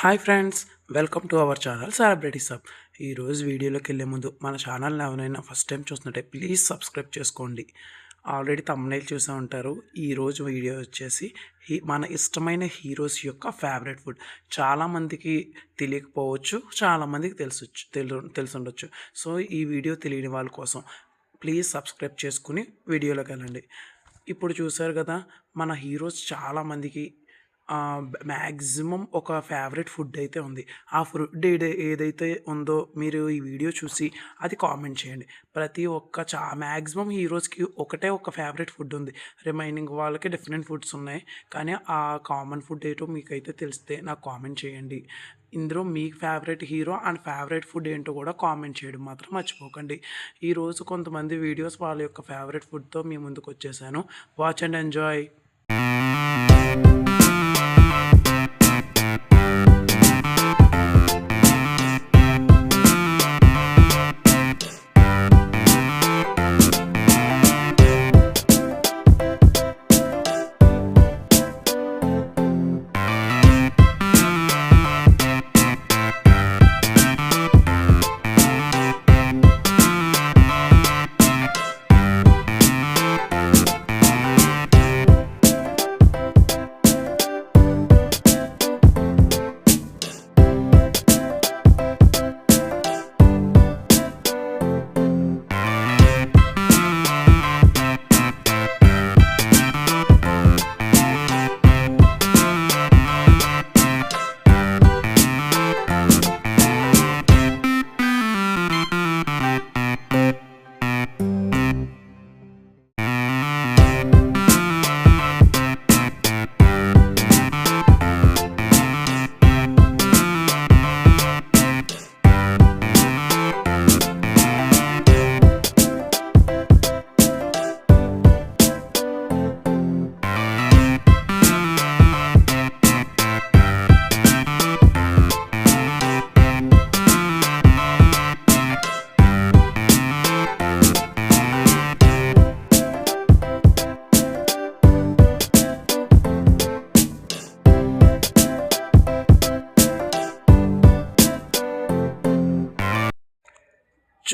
Hi friends welcome to our channel celebrity sub. ఈరోజు వీడియోలోకి వెళ్ళే ముందు మన ఛానల్ని ఎవరైనా ఫస్ట్ టైం చూస్తుంటే ప్లీజ్ సబ్స్క్రైబ్ చేసుకోండి. ఆల్రెడీ తమ్నైల్ చూసే ఉంటారు. ఈరోజు వీడియో వచ్చేసి హీ మన ఇష్టమైన హీరోస్ యొక్క ఫేవరెట్ ఫుడ్. చాలామందికి తెలియకపోవచ్చు చాలామందికి తెలుసు తెలు తెలుసుండొచ్చు. సో ఈ వీడియో తెలియని వాళ్ళ కోసం ప్లీజ్ సబ్స్క్రైబ్ చేసుకుని వీడియోలోకి వెళ్ళండి. ఇప్పుడు చూసారు కదా మన హీరోస్ చాలామందికి మ్యాక్సిమం ఒక ఫేవరెట్ ఫుడ్ అయితే ఉంది. ఆ ఫుడ్ ఏదైతే ఉందో మీరు ఈ వీడియో చూసి అది కామెంట్ చేయండి. ప్రతి ఒక్క చా మ్యాక్సిమం హీరోస్కి ఒకటే ఒక ఫేవరెట్ ఫుడ్ ఉంది. రిమైనింగ్ వాళ్ళకి డిఫరెంట్ ఫుడ్స్ ఉన్నాయి. కానీ ఆ కామన్ ఫుడ్ ఏంటో మీకైతే తెలిస్తే నాకు కామెంట్ చేయండి. ఇందులో మీ favourite hero and favourite food ఏంటో కూడా కామెంట్ చేయడం మాత్రం మర్చిపోకండి. ఈరోజు కొంతమంది వీడియోస్ వాళ్ళ యొక్క ఫేవరెట్ ఫుడ్తో మీ ముందుకు వచ్చేసాను వాచ్ అండ్ ఎంజాయ్!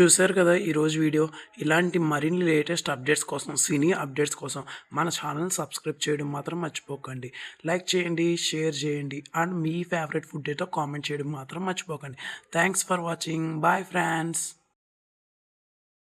చూశారు కదా ఈరోజు వీడియో. ఇలాంటి మరిన్ని లేటెస్ట్ అప్డేట్స్ కోసం సినీ అప్డేట్స్ కోసం మన ఛానల్ సబ్స్క్రైబ్ చేయడం మాత్రం మర్చిపోకండి. లైక్ చేయండి షేర్ చేయండి అండ్ మీ ఫేవరెట్ ఫుడ్ ఏదో కామెంట్ చేయడం మాత్రం మర్చిపోకండి. Thanks for watching. Bye friends.